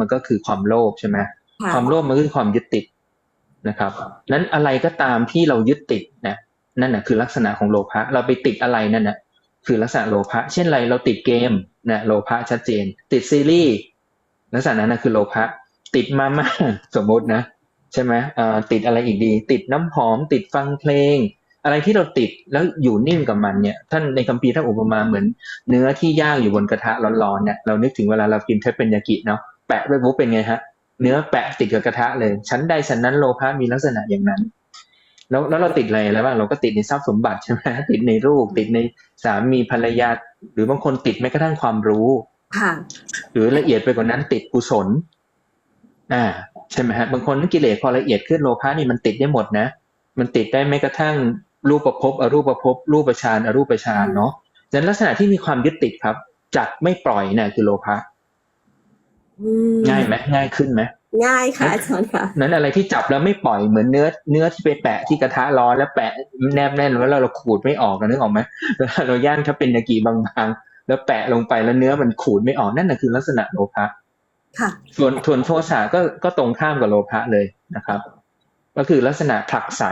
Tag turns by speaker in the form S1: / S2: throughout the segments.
S1: มันก็คือความโลภใช่ไหม
S2: ค่ะ
S1: ความโลภมันคือความยึดติดนะครับ นั้นอะไรก็ตามที่เรายึดติดนะนั่นนะคือลักษณะของโลภะเราไปติดอะไรนั่นนะคือลักษณะโลภะเช่นไรเราติดเกมนะโลภะชัดเจน ติดซีรีส์ลักษณะนั้นนะคือโลภะติดมาม่าสมมตินะใช่ไหมเอ่อติดอะไรอีกดี ติดน้ำหอม ติดฟังเพลง อะไรที่เราติดแล้วอยู่นิ่งกับมันเนี่ย ท่านในคัมภีร์ท่านอุปมาเหมือน เนื้อที่ย่างอยู่บนกระทะร้อนๆเนี่ยเรานึกถึงเวลาเรากินเทปเป็นยากิเนาะ แปะไปปุ๊บเป็นไงฮะ เนื้อแปะติดกับกระทะเลย ชั้นใดชั้นนั้นโลภะมีลักษณะอย่างนั้น แล้วแล้วเราติดอะไรแล้วบ้างเราก็ติดในทรัพย์สมบัติใช่ไหมติดในลูกติดในสามีภรรยา หรือบางคนติดแม้กระทั่งความรู้
S2: ค่ะ
S1: หรือละเอียดไปกว่านั้นติดกุศล อ่า ใช่ไหมฮะบางคนกิเลสพอละเอียดขึ้นโลภะนี่มันติดได้หมดนะ มันติดได้แม้กระทั่งรูปประพบอรูปประพบรูปฌานอรูปฌานเนาะฉะนั้นลักษณะที่มีความยึดติดครับจักไม่ปล่อยเนี่ยคือโลภะ
S2: อืม
S1: ง่ายไหมง่ายขึ้นไหม
S2: ง่ายค่ะอาจารย์ค่ะ
S1: นั้นอะไรที่จับแล้วไม่ปล่อยเหมือนเนื้อเนื้อที่ไปแปะที่กระทะร้อนแล้วแปะแนบแน่นแล้วเราขูดไม่ออกกันนึกออกไหมเวลาเราย่างถ้าเป็นยากิบางๆ แล้วแปะลงไปแล้วเนื้อมันขูดไม่ออกนั่นน่ะคือลักษณะโลภะ
S2: ค่ะ
S1: ส่วนส่วนโทสะก็ก็ตรงข้ามกับโลภะเลยนะครับ ก็คือลักษณะผลักไส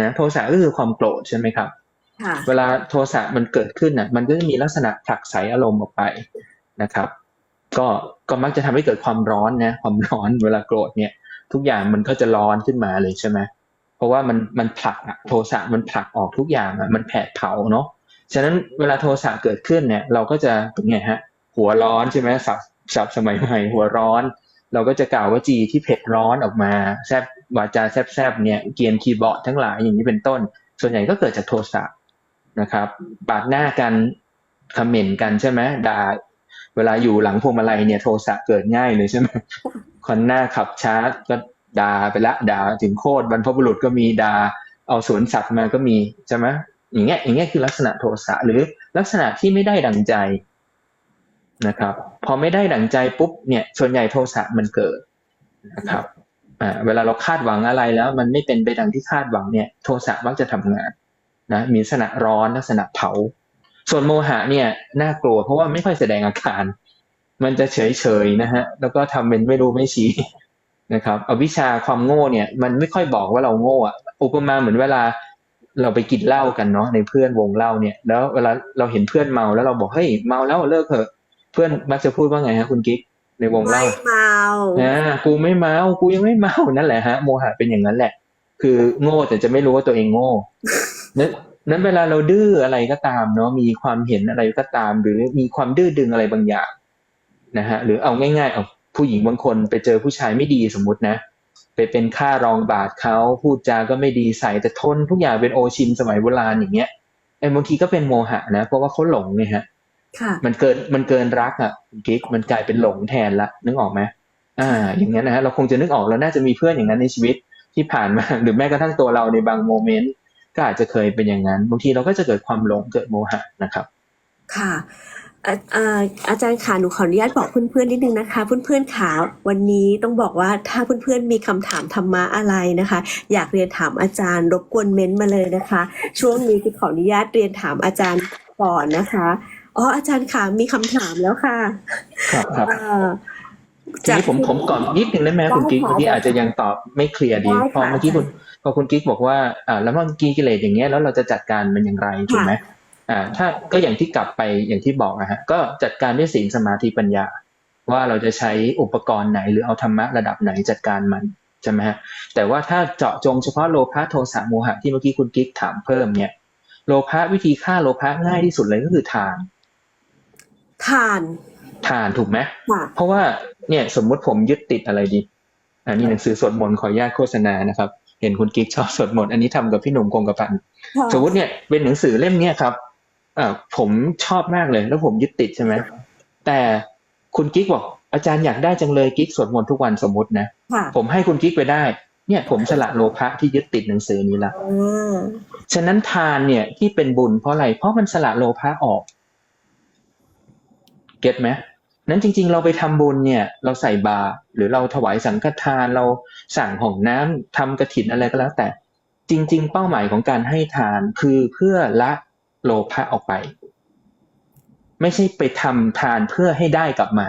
S1: นะ โทสะก็คือความโกรธใช่ไหมครับ
S2: ค่ะ
S1: เวลาโทสะมันเกิดขึ้นน่ะ มันก็จะมีลักษณะผลักไสอารมณ์ออกไปนะครับ ก็ก็มักจะทำให้เกิดความร้อนนะความร้อนเวลาโกรธเนี่ย ทุกอย่างมันก็จะร้อนขึ้นมาเลยใช่ไหมเพราะว่ามันมันผลักอะโทสะมันผลักออกทุกอย่างอะมันแผดเผาเนาะฉะนั้นเวลาโทสะเกิดขึ้นเนี่ย เราก็จะเป็นไงฮะ หัวร้อนใช่ไหมสับสับสมัยใหม่หัวร้อน เราก็จะกล่าวว่าจีที่เผ็ดร้อนออกมาแซบวาจาแซบๆเนี่ยเกียนคีย์บอร์ดทั้งหลายอย่างนี้เป็นต้น ส่วนใหญ่ก็เกิดจากโทสะนะครับปาดหน้ากันคอมเมนต์กันใช่ไหมด่า เวลาอยู่หลังพวงมาลัยเนี่ยโทสะเกิดง่ายเลยใช่ไหมคนหน้าขับช้าก็ด่าไปละด่าถึงโคตรบรรพบุรุษก็มีด่าเอาสวนสัตว์มาก็มีใช่ไหมอย่างเงี้ยอย่างเงี้ยคือลักษณะโทสะหรือลักษณะที่ไม่ได้ดังใจนะครับ พอไม่ได้ดังใจปุ๊บเนี่ยส่วนใหญ่โทสะมันเกิดนะครับอ่าเวลาเราคาดหวังอะไรแล้ว มันไม่เป็นไปดังที่คาดหวังเนี่ย โทสะมักจะทำงานนะมีลักษณะร้อนลักษณะเผา ส่วนโมหะเนี่ยน่ากลัวเพราะว่าไม่ค่อยแสดงอาการ มันจะเฉยเฉยๆนะฮะแล้วก็ทำเป็นไม่รู้ไม่ชี้นะครับอวิชชาความโง่เนี่ย มันไม่ค่อยบอกว่าเราโง่อะอุปมาเหมือนเวลาเราไปกินเหล้ากันเนาะในเพื่อนวงเหล้าเนี่ย แล้วเวลาเราเห็นเพื่อนเมาแล้วเราบอกเฮ้ยเมาแล้วเลิกเถอะ เพื่อนมักจะพูดว่าไงฮะคุณกิ๊กในวงเห
S2: ไม่
S1: ล้า
S2: เมา
S1: อ่ากูไม่เมา กูยังไม่เมา นั่นแหละฮะ โมหะเป็นอย่างนั้นแหละ คือโง่แต่จะไม่รู้ว่าตัวเองโง่ นั้นนั้นเวลาเราดื้ออะไรก็ตามเนาะมีความเห็นอะไรก็ตาม หรือมีความดื้อดึงอะไรบางอย่างนะฮะหรือเอาง่ายๆเอาผู้หญิงบางคนไปเจอผู้ชายไม่ดีสมมตินะ ไปเป็นค่ารองบาทเขาพูดจาก็ไม่ดีใส่แต่ทนทุกอย่างเป็นโอชินสมัยโบราณอย่างเงี้ยไอ้บางทีก็เป็นโมหะนะ เพราะว่าเขาหลงไงฮะ
S2: ค่ะ
S1: มันเกินมันเกินรักอะคุณกิ๊กมันกลายเป็นหลงแทนละนึกออกไหมอ่า อย่างนั้นนะฮะเราคงจะนึกออกเราน่าจะมีเพื่อนอย่างนั้นในชีวิตที่ผ่านมา หรือแม้กระทั่งตัวเราในบางโมเมนต์ ก็อาจจะเคยเป็นอย่างนั้นบางทีเราก็จะเกิดความหลงเกิดโมหะนะครับ
S2: ค่ะอ่าอ่าอาจารย์ขาหนูขออนุญาตบอกเพื่อนๆนิดนึงนะคะ เพื่อนๆขาวันนี้ต้องบอกว่าถ้าเพื่อนๆมีคำถามธรรมะอะไรนะคะ อยากเรียนถามอาจารย์รบกวนเม้นต์มาเลยนะคะ ช่วงนี้คือขออนุญาตเรียนถามอาจารย์ก่อนนะคะอ๋ออาจารย์ขามีคำถามแล้วค่ะ
S1: ครับครับ
S2: เอ่อ
S1: ทีนี้ผมผมก่อนนิดนึงได้ไหมคุณกิ๊ก
S2: ได้ค่ะ
S1: เมื่อกี้อาจจะยังตอบไม่เคลียร์ดี
S2: ได้ค่ะ
S1: พอเมื่อกี้คุณ พอคุณกิ๊กบอกว่าอ่าแล้วเมื่อกี้กิเลสอย่างเงี้ยแล้วเราจะจัดการมันอย่างไรถูกไหมอ่า ถ้าก็อย่างที่กลับไปอย่างที่บอกนะฮะก็จัดการด้วยศีลสมาธิปัญญา ว่าเราจะใช้อุปกรณ์ไหน หรือเอาธรรมะระดับไหนจัดการมันใช่ไหมฮะแต่ว่าถ้าเจาะจงเฉพาะโลภะโทสะโมหะที่เมื่อกี้คุณกิ๊กถามเพิ่มเนี่ยโลภะวิธีฆ่าโลภะง่ายที่สุดเลยก็คือทาน
S2: ทาน
S1: ทานถูกไหม
S2: ค่ะ
S1: เพราะว่าเนี่ยสมมุติผมยึดติดอะไรดี อันนี้หนังสือสวดมนต์ขออนุญาตโฆษณานะครับ เห็นคุณกิ๊กชอบสวดมนต์อันนี้ทำกับพี่หนุ่มคงกระพัน
S2: ค่ะ
S1: สมมติเนี่ยเป็นหนังสือเล่มเนี้ยครับอ่าผมชอบมากเลย แล้วผมยึดติดใช่ไหมแต่คุณกิ๊กบอกอาจารย์อยากได้จังเลยกิ๊กสวดมนต์ทุกวันสมมตินะ
S2: ค่ะ
S1: ผมให้คุณกิ๊กไปได้ เนี่ยผมสละโลภะที่ยึดติดหนังสือนี้ละ
S2: อ่า
S1: ฉะนั้นทานเนี่ยที่เป็นบุญเพราะอะไรเพราะมันสละโลภะออก เก็ตไหม นั้นจริง ๆ เราไปทำบุญเนี่ย เราใส่บาหรือเราถวายสังฆทานเราสั่งห้องน้ำทำกระถินอะไรก็แล้วแต่ จริง ๆ เป้าหมายของการให้ทานคือเพื่อละโลภะออกไป ไม่ใช่ไปทำทานเพื่อให้ได้กลับมา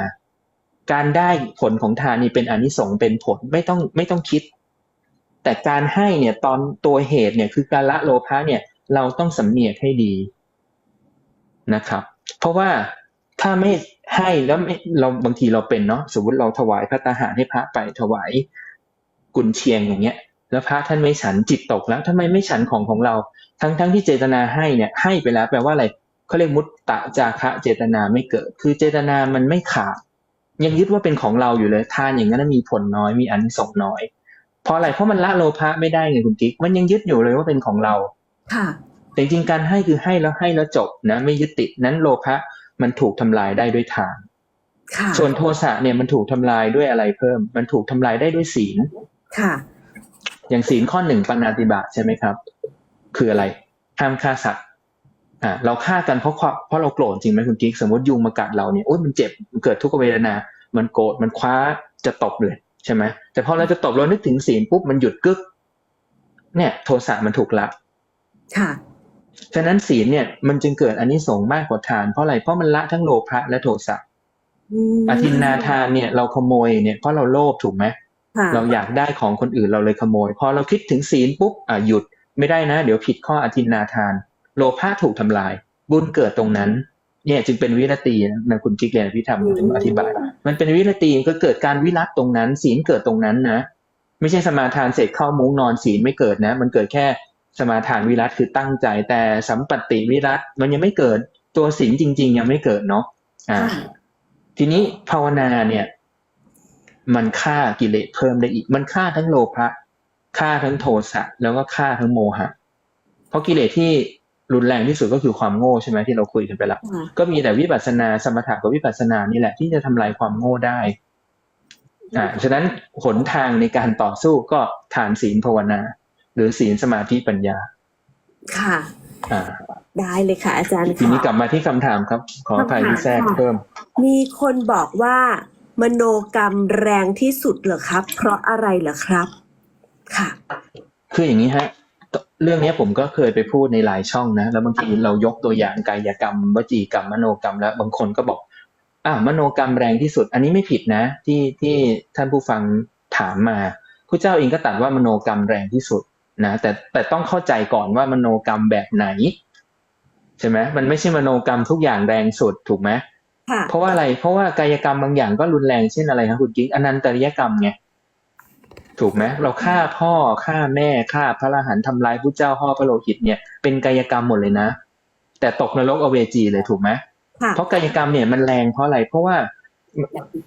S1: การได้ผลของทานนี่เป็นอนิสงส์เป็นผลไม่ต้องไม่ต้องคิด แต่การให้เนี่ยตอนตัวเหตุเนี่ยคือการละโลภะเนี่ยเราต้องสำเนียกให้ดีนะครับ เพราะว่าถ้าไม่ ให้แล้วไม่เราบางทีเราเป็นเนาะสมมติเราถวายพระตาหารให้พระไปถวายกุนเชียงอย่างเงี้ย แล้วพระท่านไม่ฉันจิตตกแล้วทำไมไม่ฉันของของเรา ทั้งทั้งที่เจตนาให้เนี่ยให้ไปแล้วแปลว่าอะไรเขาเรียกมุตตะจาคะเจตนาไม่เกิด คือเจตนามันไม่ขาดยังยึดว่าเป็นของเราอยู่เลยทานอย่างนั้นนะมีผลน้อยมีอานิสงส์น้อย เพราะอะไรเพราะมันละโลภะไม่ได้ไงคุณกิ๊กมันยังยึดอยู่เลยว่าเป็นของเรา
S2: ค่ะ
S1: แต่จริงๆการให้คือให้แล้วให้แล้วจบนะ ไม่ยึดติดนั้นโลภะ มันถูกทำลายได้ด้วยทาน
S2: ค่ะ
S1: ส่วนโทสะเนี่ยมันถูกทำลายด้วยอะไรเพิ่ม มันถูกทำลายได้ด้วยศีล
S2: ค่ะ
S1: อย่างศีลข้อหนึ่งปานาติบาตใช่ไหมครับ คืออะไรห้ามฆ่าสัตว์อ่าเราฆ่ากันเพราะความเพราะเราโกรธจริงไหมคุณกิ๊กสมมติยุงมากัดเราเนี่ยโอ๊ยมันเจ็บมันเกิดทุกขเวทนา มันโกรธมันคว้าจะตบเลยใช่ไหมแต่พอเราจะตบเรานึกถึงศีลปุ๊บมันหยุดกึก เนี่ย โทสะมันถูกละ
S2: ค่ะ
S1: ฉะนั้นศีลเนี่ยมันจึงเกิดอานิสงส์มากกว่าทานเพราะอะไรเพราะมันละทั้งโลภะและโทสะ
S2: ม
S1: อธินนาทานเนี่ยเราขโมยเนี่ยเพราะเราโลภถูกไหม
S2: ค่ะ
S1: เราอยากได้ของคนอื่นเราเลยขโมย พอเราคิดถึงศีลปุ๊บอะหยุดไม่ได้นะ เดี๋ยวผิดข้ออธินนาทาน โลภะถูกทำลาย บุญเกิดตรงนั้น เนี่ยจึงเป็นวิรตีนะคุณจิกเรียนพี่ทำถึงอธิบาย มันเป็นวิรตีก็เกิดการวิรัตตรงนั้น ศีลเกิดตรงนั้นนะ ไม่ใช่สมาทานเสร็จเข้ามุ้งนอนศีลไม่เกิดนะ มันเกิดแค่ สมาทานวิรัตคือตั้งใจ แต่สัมปติวิรัตมันยังไม่เกิดตัวศีลจริง ๆ ยังไม่เกิดเนาะอ่า
S2: ค่ะ
S1: ทีนี้ภาวนาเนี่ย มันฆ่ากิเลสเพิ่มได้อีก มันฆ่าทั้งโลภะฆ่าทั้งโทสะแล้วก็ฆ่าทั้งโมหะ เพราะกิเลสที่รุนแรงที่สุดก็คือความโง่ใช่ไหมที่เราคุยกันไปแล้ว
S2: ค่ะ
S1: ก็มีแต่วิปัสสนาสมถะกับวิปัสสนานี่แหละที่จะทำลายความโง่ได้ อ่าฉะนั้นหนทางในการต่อสู้ก็ทานศีลภาวนา หรือศีลสมาธิปัญญา
S2: ค่ะ
S1: อ่า
S2: ได้เลยค่ะ อาจารย์
S1: ทีนี้
S2: ค่ะ
S1: กลับมาที่คำถามครับ ขออภัยที่แทรกเพิ่ม
S2: มีคนบอกว่า มโนกรรมแรงที่สุดเหรอครับ เพราะอะไรเหรอครับ ค่ะ
S1: คืออย่างนี้ฮะ เรื่องเนี้ยผมก็เคยไปพูดในหลายช่องนะ แล้วบางทีเรายกตัวอย่างกายกรรม วจีกรรม มโนกรรมแล้วบางคนก็บอกอ่ามโนกรรมแรงที่สุด อันนี้ไม่ผิดนะ ที่ที่ท่านผู้ฟังถามมาพระเจ้าเองก็ตรัสว่ามโนกรรมแรงที่สุด นะแต่แต่ต้องเข้าใจก่อนว่ามโนกรรมแบบไหน ใช่ไหมมันไม่ใช่มโนกรรมทุกอย่างแรงสุดถูกไหม
S2: ค่ะ
S1: เพราะว่าอะไรเพราะว่ากายกรรมบางอย่างก็รุนแรงเช่นอะไรครับคุณกิ๊กอนันตริยกรรมไงถูกไหมเราฆ่าพ่อฆ่าแม่ฆ่าพระอรหันต์ทำร้ายพระเจ้าพ่อพระโลหิตเนี่ยเป็นกายกรรมหมดเลยนะ แต่ตกนรกอเวจีเลยถูกไหม
S2: ค่ะ
S1: เพราะกายกรรมเนี่ยมันแรงเพราะอะไรเพราะว่า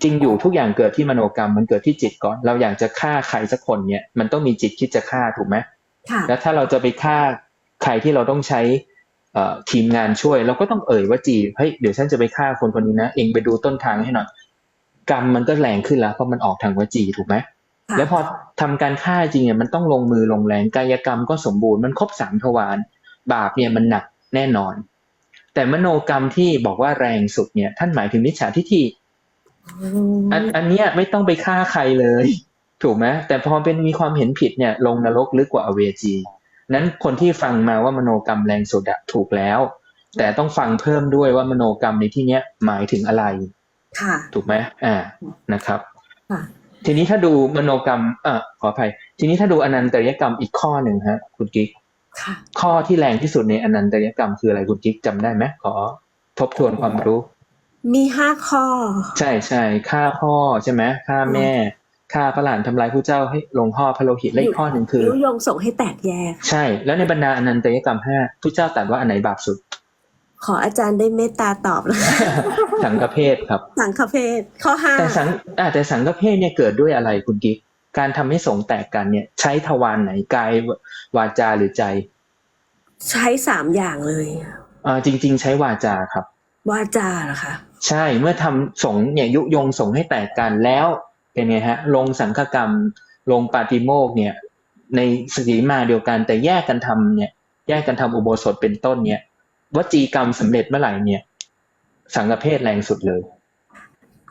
S1: จริงอยู่ทุกอย่างเกิดที่มโนกรรมมันเกิดที่จิตก่อน เราอยากจะฆ่าใครสักคนเนี่ยมันต้องมีจิตคิดจะฆ่าถูกไหม
S2: ค่ะ
S1: แล้วถ้าเราจะไปฆ่าใครที่เราต้องใช้เอ่อทีมงานช่วย เราก็ต้องเอ่ยว่าจีเฮ้ยเดี๋ยวฉันจะไปฆ่าคนคนนี้นะเองไปดูต้นทางให้หน่อยกรรมมันก็แรงขึ้นแล้วเพราะมันออกทางวจีถูกไหม
S2: ค่ะ
S1: แล้วพอทำการฆ่าจริงเนี่ยมันต้องลงมือลงแรงกายกรรมก็สมบูรณ์มันครบสามทวารบาปเนี่ยมันหนักแน่นอน แต่มโนกรรมที่บอกว่าแรงสุดเนี่ย ท่านหมายถึงมิจฉาทิฏฐิ
S2: อืม
S1: อันอันเนี้ยไม่ต้องไปฆ่าใครเลย ถูกไหมแต่พอเป็นมีความเห็นผิดเนี่ย ลงนรกลึกกว่าอเวจี นั้นคนที่ฟังมาว่ามโนกรรมแรงสุดอะถูกแล้ว แต่ต้องฟังเพิ่มด้วยว่ามโนกรรมในที่เนี้ยหมายถึงอะไร
S2: ค่ะ
S1: ถูกไหมอ่านะครับ
S2: ค่ะ
S1: ทีนี้ถ้าดูมโนกรรมอ่าขออภัย ทีนี้ถ้าดูอนันตริยกรรมอีกข้อหนึ่งฮะ คุณกิ๊ก
S2: ค่ะ
S1: ข้อที่แรงที่สุดในอนันตริยกรรมคืออะไรคุณกิ๊กจำได้ไหมขอทบทวนความรู้
S2: มีห้าข้อ
S1: ใช่ใช่ฆ่าพ่อใช่ไหมฆ่าแม่ ฆ่าพระหลานทำลายผู้เจ้าให้ลงพ่อพระโลหิตและอีกข้อหนึ่งคือ
S2: ยุยงส่งให้แตกแยก
S1: ใช่ แล้วในบรรดาอนันตริยกรรมห้าผู้เจ้าตรัสว่าอันไหนบาปสุด
S2: ขออาจารย์ได้เมตตาตอบนะคะ
S1: สังฆเพศครับ
S2: สังฆเพศข้อห้า
S1: แต่สังอ่าแต่สังฆเพศเนี่ยเกิดด้วยอะไรคุณกิ๊กการทำให้สงฆ์แตกกันเนี่ย ใช้ทวารไหนกายวาจาหรือใจ
S2: ใช้สามอย่างเลย
S1: อ่าจริง ๆ ใช้วาจาครับ
S2: วาจาเหรอคะ
S1: ใช่เมื่อทำสงฆ์เนี่ยยุยงสงฆ์ให้แตกกันแล้ว เป็นไงฮะลงสังฆกรรมลงปาติโมกข์เนี่ยในสติมาเดียวกันแต่แยกกันทำเนี่ย แยกกันทำอุโบสถเป็นต้นเนี่ยวจีกรรมสำเร็จเมื่อไหร่เนี่ย สังฆเพศแรงสุดเลย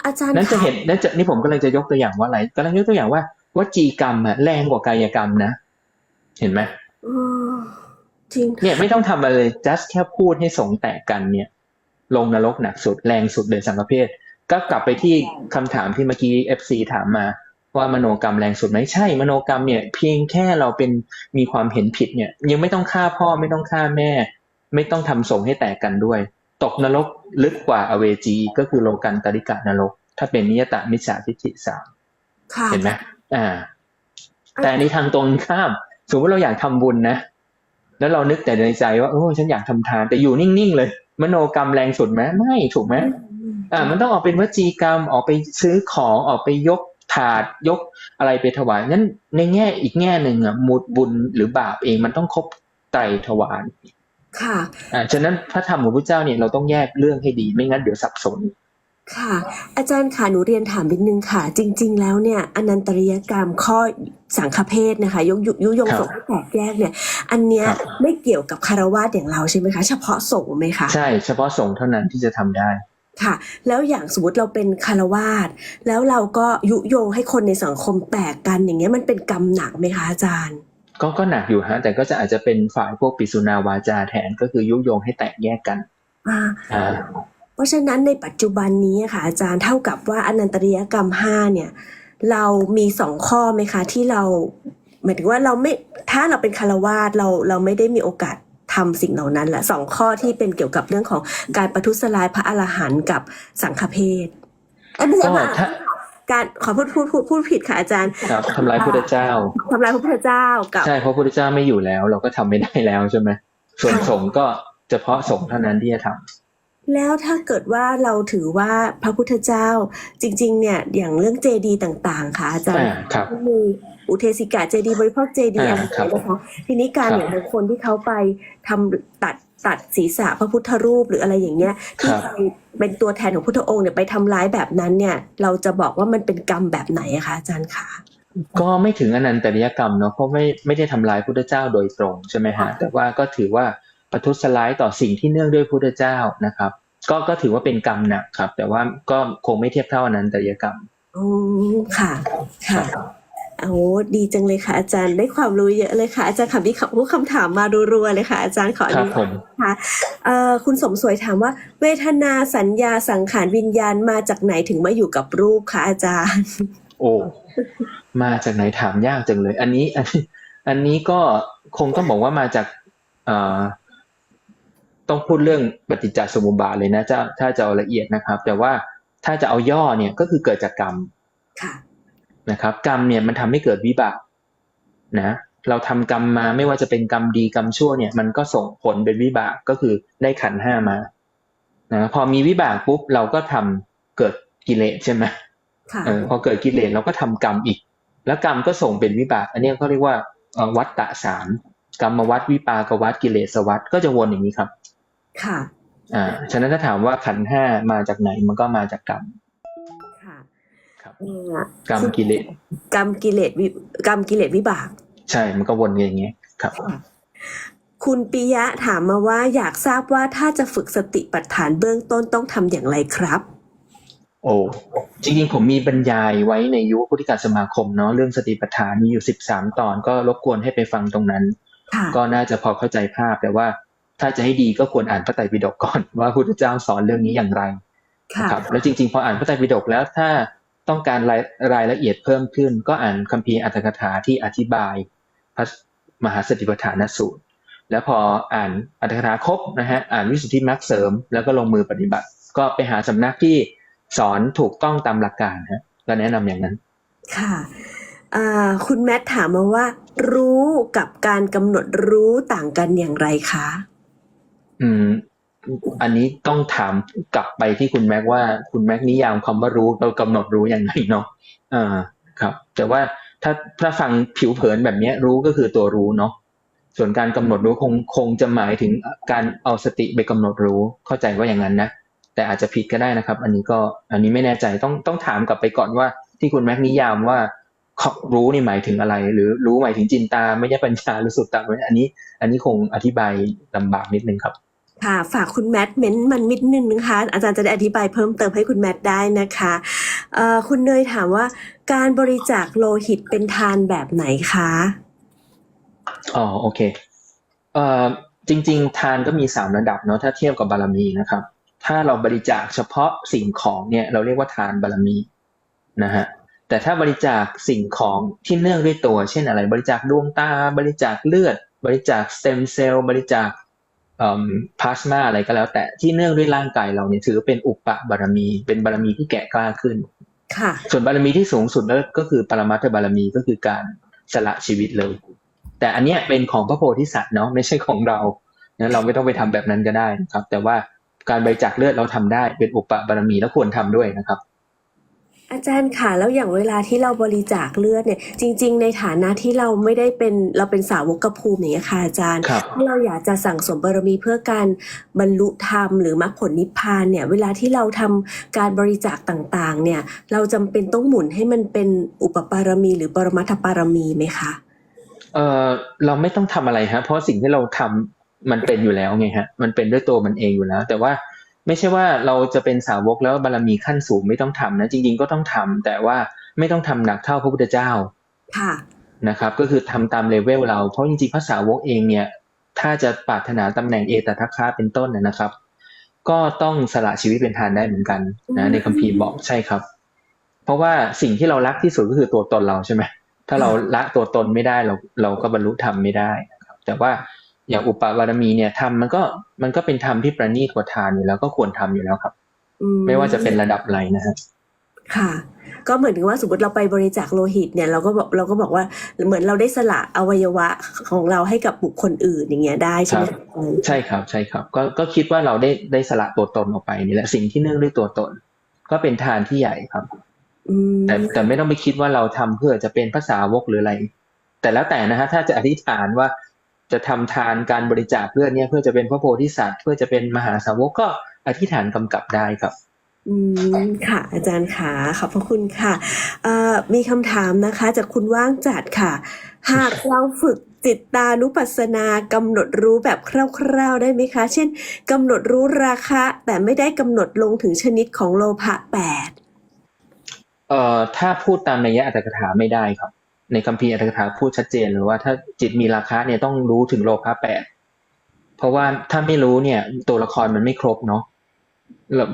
S2: อาจารย์
S1: นั่นจะ
S2: คะ
S1: เห็นนั่นจะนี่ผมก็เลยจะยกตัวอย่างว่าอะไรกำลังยกตัวอย่างว่าวจีกรรมอะแรงกว่ากายกรรมนะเห็นไหม
S2: เออจริง
S1: เนี่ยไม่ต้องทำอะไรเลย just แค่พูดให้สงฆ์แตกกันเนี่ย ลงนรกหนักสุดแรงสุดเลยสังฆเพศ ก็กลับไปที่คำถามที่เมื่อกี้ FC ถามมา ว่ามโนกรรมแรงสุดไหมใช่มโนกรรมเนี่ย เพียงแค่เราเป็นมีความเห็นผิดเนี่ย ยังไม่ต้องฆ่าพ่อไม่ต้องฆ่าแม่ ไม่ต้องทำสงฆ์ให้แตกกันด้วย ตกนรกลึกกว่าอเวจีก็คือโลกันตริกะนรก ถ้าเป็นนิยตะมิจฉาทิฏฐิสาม
S2: ค่ะ
S1: เห็นไหมอ่า แต่ในทางตรงข้าม สมมติเราอยากทำบุญนะแล้วเรานึกแต่ในใจว่าโอ้ฉันอยากทำทานแต่อยู่นิ่งๆเลย มโนกรรมแรงสุดไหมไม่ถูกไหม อ่ามันต้องออกเป็นวจีกรรมออกไปซื้อของออกไปยกถาดยกอะไรไปถวายนั้นในแง่อีกแง่หนึ่งอะมุดบุญหรือบาปเองมันต้องครบไตรทวาร
S2: ค่ะ
S1: อ่าฉะนั้นพระธรรมของพระเจ้าเนี่ยเราต้องแยกเรื่องให้ดีไม่งั้นเดี๋ยวสับสน
S2: ค่ะ อาจารย์ค่ะหนูเรียนถามนิดนึงค่ะ จริง ๆ แล้วเนี่ยอนันตริยกรรมข้อสังฆเพศนะคะยกยุยุยง
S1: ครับ
S2: สงฆ์ให้แตกแยกเนี่ย อันเนี้ย
S1: ครับ
S2: ไม่เกี่ยวกับคารวาสอย่างเราใช่ไหมคะ เฉพาะสงฆ์ไหมคะ
S1: ใช่เฉพาะสงฆ์เท่านั้นที่จะทำได้
S2: ค่ะ แล้วอย่างสมมติเราเป็นคารวาสแล้วเราก็ยุยงให้คนในสังคมแตกกันอย่างเงี้ยมันเป็นกรรมหนักไหมคะอาจารย์
S1: ก็ก็หนักอยู่ฮะแต่ก็จะอาจจะเป็นฝ่ายพวกปิสุนาวาจาแทนก็คือยุยงให้แตกแยกกัน
S2: อ่า
S1: อ่า
S2: เพราะฉะนั้นในปัจจุบันนี้อะค่ะ อาจารย์เท่ากับว่าอนันตริยกรรมห้าเนี่ย เรามีสองข้อไหมคะ ที่เราหมายถึงว่าเราไม่ถ้าเราเป็นคารวาสเราเราไม่ได้มีโอกาส ทำสิ่งเหล่านั้นแหละสองข้อที่เป็นเกี่ยวกับเรื่องของการประทุษร้ายพระอรหันต์กับสังฆเพศเอ้ยไม่ใช่
S1: ก็
S2: ว่า
S1: ถ้า
S2: การขอพูดพูดพูดพูดผิดค่ะอาจารย์
S1: ครับทำร้ายพุทธเจ้า
S2: ทำลายพระพุทธเจ้ากับ
S1: ใช่เพราะพุทธเจ้าไม่อยู่แล้ว เราก็ทำไม่ได้แล้วใช่ไหมส่วน
S2: ค่ะ
S1: สงฆ์ก็เฉพาะสงฆ์เท่านั้นที่จะทำ
S2: แล้วถ้าเกิดว่าเราถือว่าพระพุทธเจ้าจริง ๆ เนี่ยอย่างเรื่องเจดีต่างๆ ค่ะอาจารย์
S1: อ่าครับ
S2: มีอุเทสิกาเจดีบริโภคเจดี
S1: อ่า
S2: อะไร
S1: ครับ
S2: นะคะทีนี้การ
S1: ครับ
S2: อย่างบางคนที่เขาไปทำตัดตัดศีรษะพระพุทธรูปหรืออะไรอย่างเงี้ยที่
S1: ครับ
S2: ไปเป็นตัวแทนของพุทธองค์เนี่ยไปทำร้ายแบบนั้นเนี่ย เราจะบอกว่ามันเป็นกรรมแบบไหนอะคะอาจารย์คะ
S1: ก็ไม่ถึงอนันตริยกรรมเนาะเพราะไม่ไม่ได้ทำลายพุทธเจ้าโดยตรงใช่ไหมฮะแต่ว่าก็ถือว่า ประทุษร้ายต่อสิ่งที่เนื่องด้วยพุทธเจ้านะครับ ก็ก็ถือว่าเป็นกรรมหนักครับ แต่ว่าก็คงไม่เทียบเท่าอนันตริยกรรม
S2: อืมค่ะค่ะโอ้ดีจังเลยค่ะ อาจารย์ได้ความรู้เยอะเลยค่ะ อาจารย์ค่ะมีคำพูดคำถามมารัวๆเลยค่ะ อาจารย์ขออ
S1: ครั
S2: นุ
S1: บ
S2: ญาต
S1: ผม
S2: ค่ะเอ่อคุณสมสวยถามว่า เวทนาสัญญาสังขารวิญญาณมาจากไหนถึงมาอยู่กับรูปคะอาจารย์
S1: โอ้มาจากไหนถามยากจังเลย อันนี้อันนี้อันนี้ก็คงต้องบอกว่ามาจากเอ่อ ต้องพูดเรื่องปฏิจจสมุปบาทเลยนะจะถ้าจะเอาละเอียดนะครับ แต่ว่าถ้าจะเอาย่อเนี่ยก็คือเกิดจากกรรม
S2: ค่ะ
S1: นะครับ กรรมเนี่ยมันทำให้เกิดวิบากนะ เราทำกรรมมาไม่ว่าจะเป็นกรรมดีกรรมชั่วเนี่ย มันก็ส่งผลเป็นวิบากก็คือได้ขันธ์ห้ามานะพอมีวิบากปุ๊บเราก็ทำเกิดกิเลสใช่ไหม
S2: ค่ะ
S1: เออพอเกิดกิเลสเราก็ทำกรรมอีก แล้วกรรมก็ส่งเป็นวิบาก อันนี้เขาเรียกว่าเอ่อวัฏฏะสามกรรมวัฏวิปากวัฏกิเลสวัฏก็จะวนอย่างนี้ครับ
S2: ค่ะ
S1: อ่า ฉะนั้นถ้าถามว่าขันธ์ห้ามาจากไหนมันก็มาจากกรรม
S2: ค่ะ
S1: ครับ
S2: เอ่อก
S1: รรมกิเลส
S2: กรรมกิเลสวิกรรมกิเลสวิบาก
S1: ใช่ มันก็วนอย่างนี้ครับ
S2: คุณปิยะถามมาว่าอยากทราบว่าถ้าจะฝึกสติปัฏฐานเบื้องต้นต้องทำอย่างไรครับ
S1: โอ้จริงๆ ผมมีบรรยายไว้ในยุวพุทธิกาสมาคมเนาะเรื่องสติปัฏฐานมีอยู่สิบสามตอนก็รบกวนให้ไปฟังตรงนั้น
S2: ค่ะ
S1: ก็น่าจะพอเข้าใจภาพแต่ว่า ถ้าจะให้ดีก็ควรอ่านพระไตรปิฎกก่อนว่าพระพุทธเจ้าสอนเรื่องนี้อย่างไร
S2: ค่ะ
S1: นะครับ แล้วจริงๆ พออ่านพระไตรปิฎกแล้วถ้าต้องการรายรายละเอียดเพิ่มขึ้น ก็อ่านคัมภีร์อัตถกถาที่อธิบายพระมหาสติปัฏฐานสูตร แล้วพออ่านอัตถกถาครบนะฮะอ่านวิสุทธิมรรคเสริม แล้วก็ลงมือปฏิบัติ ก็ไปหาสำนักที่สอนถูกต้องตามหลักการฮะก็แนะนำอย่างนั้น
S2: ค่ะอ่าคุณแมทถามมาว่า รู้กับการกำหนดรู้ต่างกันอย่างไรคะ
S1: อืม อันนี้ต้องถามกลับไปที่คุณแม็กว่าคุณแม็กนิยามคำว่ารู้เรากำหนดรู้อย่างไรเนาะอ่าครับ แต่ว่าถ้าถ้าฟังผิวเผินแบบนี้รู้ก็คือตัวรู้เนาะส่วนการกำหนดรู้คงคงจะหมายถึงการเอาสติไปกำหนดรู้เข้าใจว่าอย่างนั้นนะแต่อาจจะผิดก็ได้นะครับ อันนี้ก็อันนี้ไม่แน่ใจต้องต้องถามกลับไปก่อนว่าที่คุณแม็กนิยามว่าขารู้นี่หมายถึงอะไร หรือรู้หมายถึงจินตาไม่ใช่ปัญญาหรือสุตตะอันนี้ อันนี้คงอธิบายลำบากนิดนึงครับ
S2: ค่ะฝากคุณแมทเม้นมันนิดนึงนะคะ อาจารย์จะได้อธิบายเพิ่มเติมให้คุณแมทได้นะคะคุณเนยถามว่าการบริจาคโลหิตเป็นทานแบบไหนคะ
S1: อ๋อโอเคเอ่อจริง ๆ ทานก็มีสามระดับเนาะถ้าเทียบกับบารมีนะครับ ถ้าเราบริจาคเฉพาะสิ่งของเนี่ยเราเรียกว่าทานบารมีนะฮะแต่ถ้าบริจาคสิ่งของที่เนื่องด้วยตัว เช่นอะไร บริจาคดวงตา บริจาคเลือด บริจาคสเต็มเซลล์บริจาค พลาสมาอะไรก็แล้วแต่ที่เนื่องด้วยร่างกายเราเนี่ยถือเป็นอุปบารมี เป็นบารมีที่แก่กล้าขึ้น
S2: ค่ะ
S1: ส่วนบารมีที่สูงสุดแล้วก็คือปรมัตถบารมีก็คือการสละชีวิตเลย แต่อันเนี้ยเป็นของพระโพธิสัตว์เนาะไม่ใช่ของเรานะเราไม่ต้องไปทำแบบนั้นก็ได้นะครับ แต่ว่าการบริจาคเลือดเราทำได้เป็นอุปบารมีแล้วควรทำด้วยนะครับ
S2: อาจารย์ค่ะแล้วอย่างเวลาที่เราบริจาคเลือดเนี่ย จริง ๆ ในฐานะที่เราไม่ได้เป็นเราเป็นสาวกภูมิอย่างเงี้ยค่ะอาจารย์
S1: ครับ
S2: ถ้าเราอยากจะสั่งสมบารมีเพื่อการบรรลุธรรมหรือมรรคผลนิพพานเนี่ย เวลาที่เราทำการบริจาคต่างๆ เนี่ย เราจำเป็นต้องหมุนให้มันเป็นอุปปารมี หรือปรมัตถปารมีไหมคะ
S1: เออเราไม่ต้องทำอะไรฮะเพราะสิ่งที่เราทำมันเป็นอยู่แล้วไงฮะมันเป็นด้วยตัวมันเองอยู่แล้ว แต่ว่า ไม่ใช่ว่าเราจะเป็นสาวกแล้วบารมีขั้นสูงไม่ต้องทำนะจริง ๆ ก็ต้องทำแต่ว่าไม่ต้องทำหนักเท่าพระพุทธเจ้า
S2: ค่ะ
S1: นะครับ ก็คือทำตามเลเวลเราเพราะจริงๆพระสาวกเองเนี่ย ถ้าจะปรารถนาตำแหน่งเอตทัคคะเป็นต้นนะนะครับ ก็ต้องสละชีวิตเป็นทานได้เหมือนกัน
S2: อื
S1: นะ
S2: ม
S1: ในคัมภีร์บอกใช่ครับ เพราะว่าสิ่งที่เรารักที่สุดก็คือตัวตนเราใช่ไหมถ้าเราละตัวตนไม่ได้เราเราก็บรรลุธรรมไม่ได้นะครับ แต่ว่า อย่างอุปบารมีเนี่ยทำมันก็มันก็เป็นธรรมที่ประณีตกว่าทานอยู่แล้วก็ควรทำอยู่แล้วครับ
S2: อื
S1: ไม่ว่าจะเป็นระดับอะไรนะฮะ
S2: ค่ะ ก็เหมือนถึงว่าสมมติเราไปบริจาคโลหิตเนี่ยเราก็บอกเราก็บอกว่าเหมือนเราได้สละอวัยวะของเราให้กับบุคคลอื่นอย่างเงี้ยได้ใช่ไหม
S1: ครับใช่ครับใช่ครับ ก็ก็คิดว่าเราได้ได้สละตัวตนออกไปนี่แหละสิ่งที่เนื่องด้วยตัวตน ก็เป็นทานที่ใหญ่ครับ
S2: อืม
S1: แต่แต่ไม่ต้องไปคิดว่าเราทำเพื่อจะเป็นภาษาวกหรืออะไร แต่แล้วแต่นะฮะถ้าจะอธิษฐานว่า จะทำทานการบริจาคเลือดเนี่ยเพื่อจะเป็นพระโพธิสัตว์ เพื่อจะเป็นมหาสาวกก็อธิษฐานกำกับได้ครับ
S2: อืมค่ะ อาจารย์ขาขอบพระคุณค่ะเอ่อมีคำถามนะคะ จากคุณว่างจัดค่ะ หากเราฝึกจิตตานุปัสสนากำหนดรู้แบบคร่าวๆได้ไหมคะ เช่นกำหนดรู้ราคะ แต่ไม่ได้กำหนดลงถึงชนิดของโลภะแปด
S1: เอ่อถ้าพูดตามนัยยะอัตถกถาไม่ได้ครับ ในคัมภีร์อัตถกถาพูดชัดเจนเลยว่าถ้าจิตมีราคะเนี่ยต้องรู้ถึงโลภะแปดเพราะว่าถ้าไม่รู้เนี่ย ตัวละครมันไม่ครบเนาะ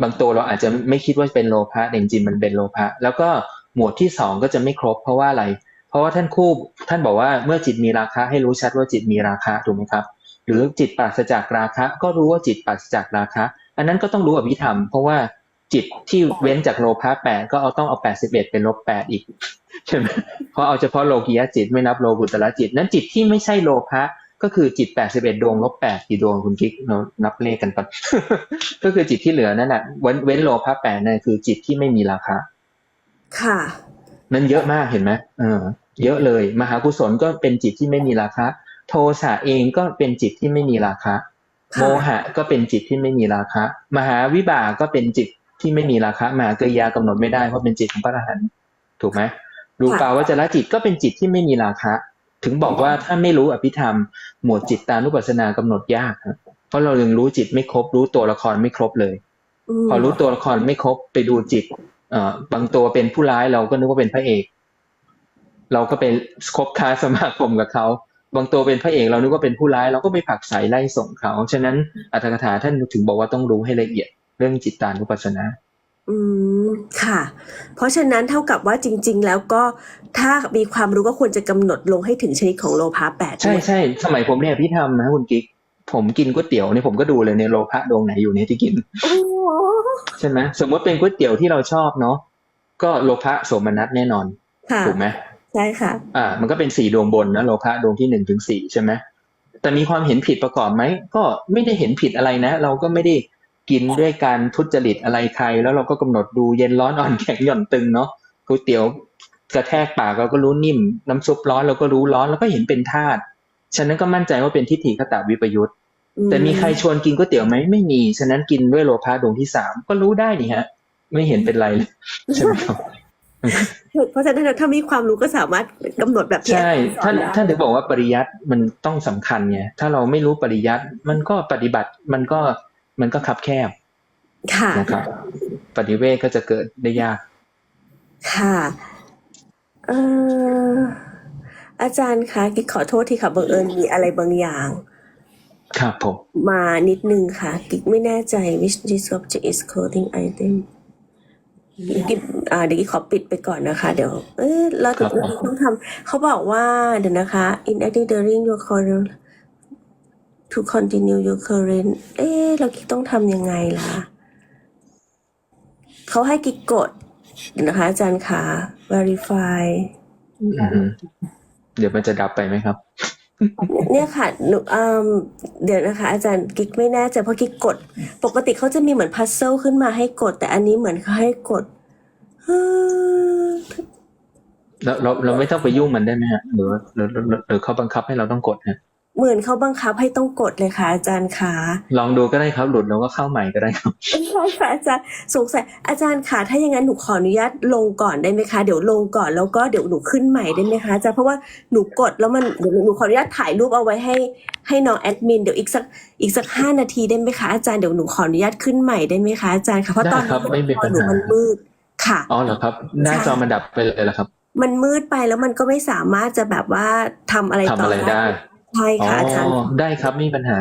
S1: บางตัวเราอาจจะไม่คิดว่าเป็นโลภะแต่จริงมันเป็นโลภะแล้วก็หมวดที่สองก็จะไม่ครบ เพราะว่าอะไร เพราะว่าท่านคู่ท่านบอกว่าเมื่อจิตมีราคะให้รู้ชัดว่าจิตมีราคะถูกไหมครับ หรือจิตปราศจากราคะ ก็รู้ว่าจิตปราศจากราคะ อันนั้นก็ต้องรู้อภิธรรม เพราะว่า จิตที่เว้นจากโลภะแปดก็เอาต้องเอาแปดสิบเอ็ดเป็นลบแปดอีกใช่ไหมเพราะเอาเฉพาะโลกียะจิตไม่นับโลกุตละจิต นั้นจิตที่ไม่ใช่โลภะก็คือจิตแปดสิบเอ็ดดวงลบแปดกี่ดวงคุณกิ๊กเรานับเลขกันปะก็คือจิตที่เหลือนั่นแหละเว้นเว้นโลภะแปดนั่นคือจิตที่ไม่มีราคะ
S2: ค่ะ
S1: นั่นเยอะมากเห็นไหมเออ เยอะเลย มหากุศลก็เป็นจิตที่ไม่มีราคะโทสะเองก็เป็นจิตที่ไม่มีราคะ
S2: ค่ะ
S1: โมหะก็เป็นจิตที่ไม่มีราคะ มหาวิบากก็เป็นจิต ที่ไม่มีราคะมหากริยากำหนดไม่ได้เพราะเป็นจิตของพระอรหันต์ถูกไหมรูปาวจรจิตก็เป็นจิตที่ไม่มีราคะ ถึงบอกว่าถ้าไม่รู้อภิธรรม หมวดจิตตานุปัสสนากำหนดยากครับเพราะเรายังรู้จิตไม่ครบ รู้ตัวละครไม่ครบเลย
S2: ม
S1: พอรู้ตัวละครไม่ครบไปดูจิตเอ่อบางตัวเป็นผู้ร้ายเราก็นึกว่าเป็นพระเอก เราก็ไปคบค้าสมาคมกับเขาบางตัวเป็นพระเอกเรานึกว่าเป็นผู้ร้ายเราก็ไปผลักใสไล่ส่งเขา ฉะนั้นอัตถกถาท่านถึงบอกว่าต้องรู้ให้ละเอียด เรื่องจิตตานุปัสสนา
S2: อืมค่ะ เพราะฉะนั้นเท่ากับว่าจริง ๆ แล้วก็ถ้ามีความรู้ก็ควรจะกำหนดลงให้ถึงชนิดของโลภะแปด
S1: ใช่
S2: ด้วย
S1: ใช่สมัยผมเนี่ยพี่ทำนะคุณกิ๊กผมกินก๋วยเตี๋ยวเนี่ยผมก็ดูเลยในโลภะดวงไหนอยู่เนี่ยที่กิน
S2: โอ้โห
S1: ใช่ไหมสมมติเป็นก๋วยเตี๋ยวที่เราชอบเนาะก็โลภะโสมนัสแน่นอน
S2: ค่ะ
S1: ถูกไหม
S2: ใช่ค่ะ
S1: อ่า มันก็เป็นสี่ดวงบนนะโลภะดวงที่หนึ่งถึงสี่ใช่ไหมแต่มีความเห็นผิดประกอบไหมก็ไม่ได้เห็นผิดอะไรนะ เราก็ไม่ได้ กินด้วยการทุจริตอะไรใคร แล้วเราก็กำหนดดูเย็นร้อนอ่อนแข็งหย่อนตึงเนาะก๋วยเตี๋ยวกระแทกปากเราก็รู้นิ่ม น้ำซุปร้อนเราก็รู้ร้อนแล้วก็เห็นเป็นธาตุฉะนั้นก็มั่นใจว่าเป็นทิฏฐิคตวิปยุทธแต่มีใครชวนกินก๋วยเตี๋ยวไหมไม่มี ฉะนั้นกินด้วยโลภะดวงที่สามก็รู้ได้นี่ฮะ ไม่เห็นเป็นไรเลยใช่ไหมครับ
S2: เพราะฉะนั้นถ้ามีความรู้ก็สามารถกำหนดแบบที่
S1: ใช่
S2: อาจารย์สอ
S1: ท่าน
S2: ได้
S1: ท่านถึงบอกว่าปริยัติมันต้องสำคัญไงถ้าเราไม่รู้ปริยัติมันก็ปฏิบัติมันก็ มันก็คับแคบ
S2: ค่ะ
S1: นะครับปฏิเวทก็จะเกิดได้ยาก
S2: ค่ะเอ่ออาจารย์คะกิ๊กขอโทษทีค่ะบังเอิญมีอะไรบางอย่าง
S1: ครับผม
S2: มานิดนึงค่ะ กิ๊กไม่แน่ใจ which this object is clothing item กิ๊กอ่าเดี๋ยวกิ๊กขอปิดไปก่อนนะคะ เดี๋ยว เออเรา
S1: ครับผม
S2: ต้องทำเขาบอกว่าเดี๋ยวนะคะ in acting during your current to continue your current เอ๊ะเรากิ๊กต้องทำยังไงล่ะ เขาให้กิ๊กกดเดี๋ยวนะคะ อาจารย์ค่ะ verify
S1: อือฮึเดี๋ยวมันจะดับไปไหมครับ
S2: เนี่ยค่ะหนูอืมเดี๋ยวนะคะ อาจารย์กิ๊กไม่แน่ใจเพราะกิ๊กกด ปกติเขาจะมีเหมือนพัซเซิลขึ้นมาให้กด แต่อันนี้เหมือนเขาให้กดฮึ่ม
S1: เราเราเราไม่ต้องไปยุ่งมันได้ไหมฮะหรือว่าหรือหรือหรือเขาบังคับให้เราต้องกดฮะ
S2: เหมือนเขาบังคับให้ต้องกดเลยค่ะอาจารย์ค่ะ
S1: ลองดูก็ได้ครับหลุดเราก็เข้าใหม่ก็ได้ครับ
S2: ใช่ค่ะอาจารย์สงสัยอาจารย์ค่ะถ้าอย่างนั้นหนูขออนุญาตลงก่อนได้ไหมคะเดี๋ยวลงก่อนแล้วก็เดี๋ยวหนูขึ้นใหม่ได้ไหมคะอาจารย์เพราะว่าหนูกดแล้วมันเดี๋ยวหนูขออนุญาตถ่ายรูปเอาไว้ให้ให้น้องแอดมินเดี๋ยวอีกสักอีกสักห้านาทีได้ไหมคะอาจารย์เดี๋ยวหนูขออนุญาตขึ้นใหม่ได้ไหมคะอาจารย์ค่ะเพราะตอน
S1: ได้ครับ
S2: นี้
S1: ไม่เป็นปัญหา
S2: หนูมันมืดค่ะ
S1: อ๋อเหรอครับหน้าจอมันดับไปเลยเหรอครับ
S2: มันมืดไปแล้วมันก็ไม่สามารถจะแบบว่าทำอะไร
S1: ทำ
S2: ต่อ
S1: อะไรได้
S2: ใช่ค่ะอาจารย์
S1: ได้ครับไม่มีปัญหา